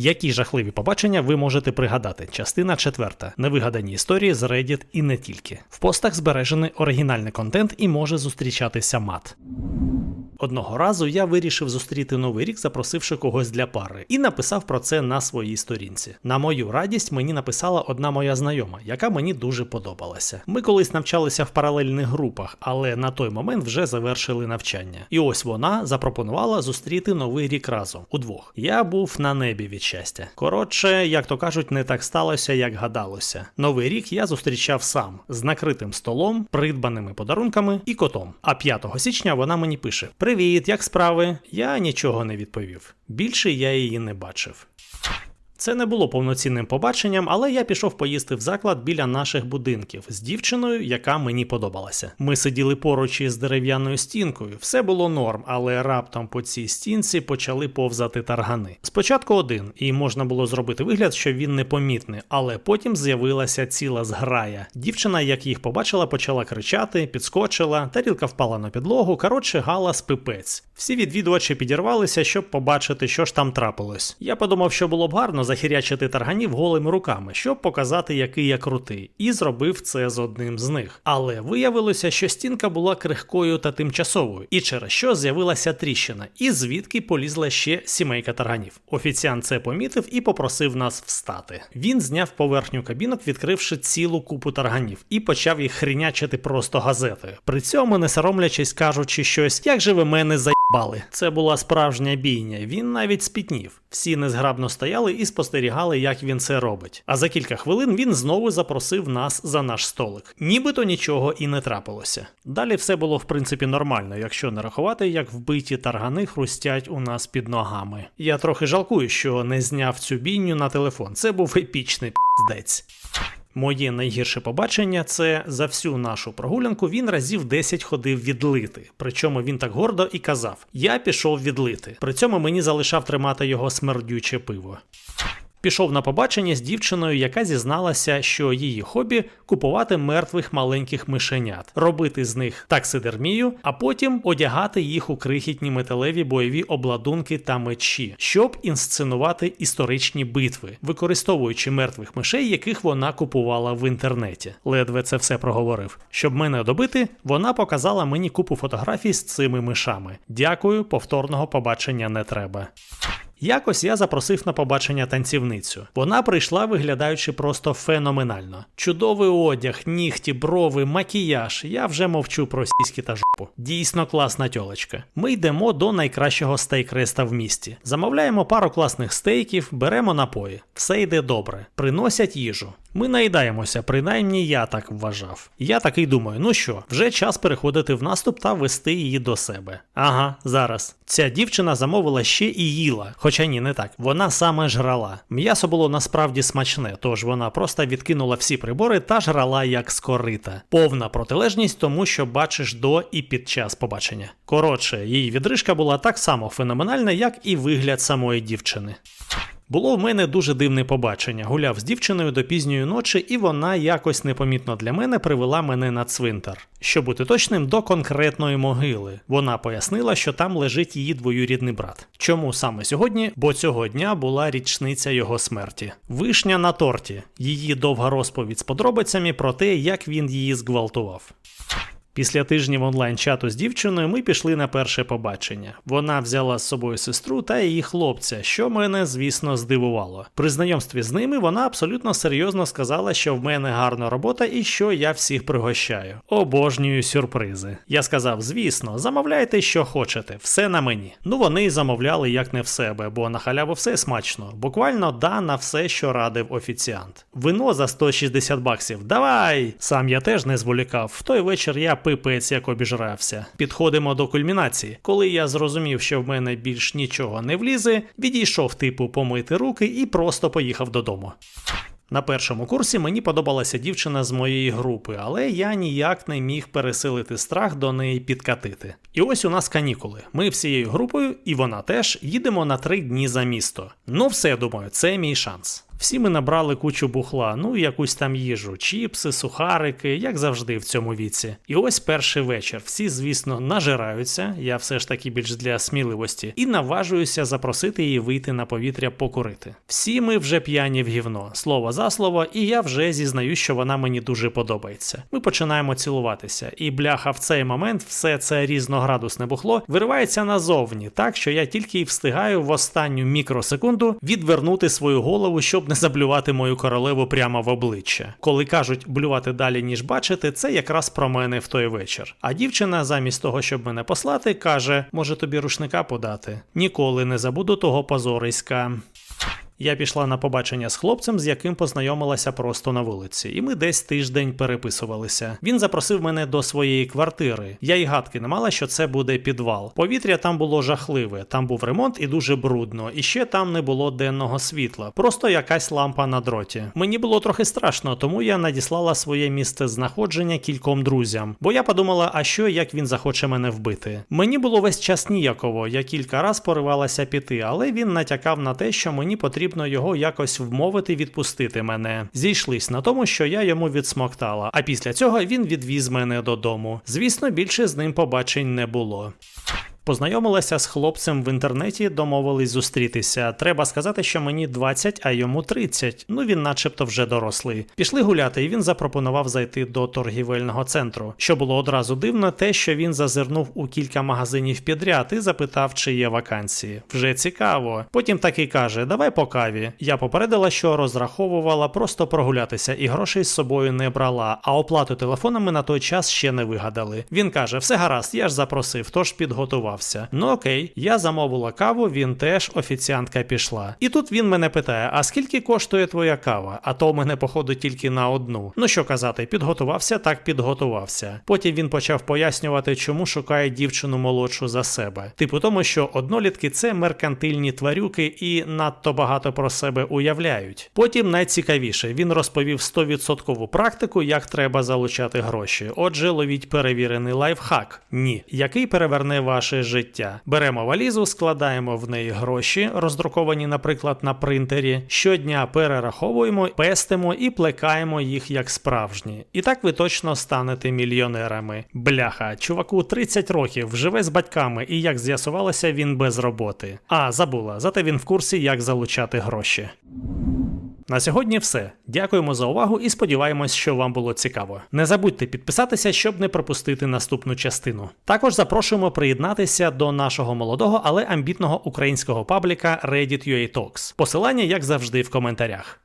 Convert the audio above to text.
Які жахливі побачення ви можете пригадати? Частина четверта. Невигадані історії з Reddit і не тільки. В постах збережений оригінальний контент і може зустрічатися мат. Одного разу я вирішив зустріти новий рік, запросивши когось для пари, і написав про це на своїй сторінці. На мою радість мені написала одна моя знайома, яка мені дуже подобалася. Ми колись навчалися в паралельних групах, але на той момент вже завершили навчання. І ось вона запропонувала зустріти новий рік разом удвох. Я був на небі від щастя. Коротше, як то кажуть, не так сталося, як гадалося. Новий рік я зустрічав сам з накритим столом, придбаними подарунками і котом. А 5 січня вона мені пише: Привіт, як справи? Я нічого не відповів. Більше я її не бачив. Це не було повноцінним побаченням, але я пішов поїсти в заклад біля наших будинків з дівчиною, яка мені подобалася. Ми сиділи поруч із дерев'яною стінкою, все було норм, але раптом по цій стінці почали повзати таргани. Спочатку один, і можна було зробити вигляд, що він непомітний, але потім з'явилася ціла зграя. Дівчина, як їх побачила, почала кричати, підскочила, тарілка впала на підлогу. Коротше, галас пипець. Всі відвідувачі підірвалися, щоб побачити, що ж там трапилось. Я подумав, що було б гарно захирячити тарганів голими руками, щоб показати, який я крутий, і зробив це з одним з них. Але виявилося, що стінка була крихкою та тимчасовою, і через що з'явилася тріщина, і звідки полізла ще сімейка тарганів. Офіціант це помітив і попросив нас встати. Він зняв поверхню кабінок, відкривши цілу купу тарганів, і почав їх хрінячити просто газетою. При цьому не соромлячись, кажучи щось, як же ви мене заїбали. Це була справжня бійня. Він навіть спітнів. Всі незграбно стояли і спостерігали, як він це робить. А за кілька хвилин він знову запросив нас за наш столик. Нібито нічого і не трапилося. Далі все було в принципі нормально, якщо не рахувати, як вбиті таргани хрустять у нас під ногами. Я трохи жалкую, що не зняв цю бійню на телефон. Це був епічний піздець. Моє найгірше побачення це за всю нашу прогулянку він разів 10 ходив відлити. Причому він так гордо і казав: Я пішов відлити. При цьому мені залишав тримати його смердюче пиво. Пішов на побачення з дівчиною, яка зізналася, що її хобі купувати мертвих маленьких мишенят, робити з них таксидермію, а потім одягати їх у крихітні металеві бойові обладунки та мечі, щоб інсценувати історичні битви, використовуючи мертвих мишей, яких вона купувала в інтернеті. Ледве це все проговорив. Щоб мене добити, вона показала мені купу фотографій з цими мишами. Дякую, повторного побачення не треба. Якось я запросив на побачення танцівницю. Вона прийшла, виглядаючи просто феноменально. Чудовий одяг, нігті, брови, макіяж. Я вже мовчу про сіські та жопу. Дійсно класна тьолочка. Ми йдемо до найкращого стейк-реста в місті. Замовляємо пару класних стейків, беремо напої. Все йде добре. Приносять їжу. Ми наїдаємося, принаймні я так вважав. Я такий думаю, ну що, вже час переходити в наступ та вести її до себе. Ага, зараз. Ця дівчина замовила ще і їла. Хоча ні, не так. Вона саме жрала. М'ясо було насправді смачне, тож вона просто відкинула всі прибори та жрала як скорита. Повна протилежність тому, що бачиш до і під час побачення. Коротше, її відрижка була так само феноменальна, як і вигляд самої дівчини. Було в мене дуже дивне побачення. Гуляв з дівчиною до пізньої ночі, і вона якось непомітно для мене привела мене на цвинтар. Щоб бути точним, до конкретної могили. Вона пояснила, що там лежить її двоюрідний брат. Чому саме сьогодні? Бо цього дня була річниця його смерті. Вишня на торті. Її довга розповідь з подробицями про те, як він її зґвалтував. Після тижнів онлайн-чату з дівчиною ми пішли на перше побачення. Вона взяла з собою сестру та її хлопця, що мене, звісно, здивувало. При знайомстві з ними вона абсолютно серйозно сказала, що в мене гарна робота і що я всіх пригощаю. Обожнюю сюрпризи. Я сказав: звісно, замовляйте, що хочете, все на мені. Ну вони й замовляли як не в себе, бо на халяву все смачно. Буквально да на все, що радив офіціант. Вино за 160 баксів. Давай! Сам я теж не зволікав. В той вечір я пипець як обіжрався. Підходимо до кульмінації. Коли я зрозумів, що в мене більш нічого не влізе, відійшов типу помити руки і просто поїхав додому. На першому курсі мені подобалася дівчина з моєї групи, але я ніяк не міг пересилити страх до неї підкатити. І ось у нас канікули. Ми всією групою, і вона теж їдемо на три дні за місто. Ну все думаю, це мій шанс. Всі ми набрали кучу бухла, ну і якусь там їжу, чіпси, сухарики, як завжди в цьому віці. І ось перший вечір. Всі, звісно, нажираються, я все ж таки більш для сміливості, і наважуюся запросити її вийти на повітря покурити. Всі ми вже п'яні в гівно, слово за слово, і я вже зізнаю, що вона мені дуже подобається. Ми починаємо цілуватися, і бляха в цей момент все це різноградусне бухло виривається назовні, так що я тільки й встигаю в останню мікросекунду відвернути свою голову, щоб не заблювати мою королеву прямо в обличчя. Коли кажуть блювати далі, ніж бачити, це якраз про мене в той вечір. А дівчина, замість того, щоб мене послати, каже: може тобі рушника подати? Ніколи не забуду того позориська. Я пішла на побачення з хлопцем, з яким познайомилася просто на вулиці, і ми десь тиждень переписувалися. Він запросив мене до своєї квартири. Я й гадки не мала, що це буде підвал. Повітря там було жахливе, там був ремонт і дуже брудно, і ще там не було денного світла, просто якась лампа на дроті. Мені було трохи страшно, тому я надіслала своє місце знаходження кільком друзям, бо я подумала, а що як він захоче мене вбити. Мені було весь час ніяково, я кілька раз поривалася піти, але він натякав на те, що мені потрібно його якось вмовити відпустити мене. Зійшлись на тому, що я йому відсмоктала, а після цього він відвіз мене додому. Звісно, більше з ним побачень не було. Познайомилася з хлопцем в інтернеті, домовились зустрітися. Треба сказати, що мені 20, а йому 30. Ну він, начебто, вже дорослий. Пішли гуляти, і він запропонував зайти до торгівельного центру. Що було одразу дивно, те, що він зазирнув у кілька магазинів підряд і запитав, чи є вакансії. Вже цікаво. Потім таки каже: Давай по каві. Я попередила, що розраховувала просто прогулятися і грошей з собою не брала, а оплату телефонами на той час ще не вигадали. Він каже: все гаразд, я ж запросив, тож підготував готувався. Ну окей, я замовила каву, він теж офіціантка пішла. І тут він мене питає: а скільки коштує твоя кава? А то в мене, походу, тільки на одну. Ну що казати, підготувався, так підготувався. Потім він почав пояснювати, чому шукає дівчину молодшу за себе. Типу тому, що однолітки це меркантильні тварюки і надто багато про себе уявляють. Потім найцікавіше він розповів 100% практику, як треба залучати гроші. Отже, ловіть перевірений лайфхак. Ні, який переверне ваше життя. Беремо валізу, складаємо в неї гроші, роздруковані, наприклад, на принтері. Щодня перераховуємо, пестимо і плекаємо їх як справжні. І так ви точно станете мільйонерами. Бляха, чуваку 30 років, живе з батьками, і як з'ясувалося, він без роботи. А, забула, зате він в курсі, як залучати гроші. На сьогодні все. Дякуємо за увагу і сподіваємось, що вам було цікаво. Не забудьте підписатися, щоб не пропустити наступну частину. Також запрошуємо приєднатися до нашого молодого, але амбітного українського пабліка Reddit.ua Talks. Посилання, як завжди, в коментарях.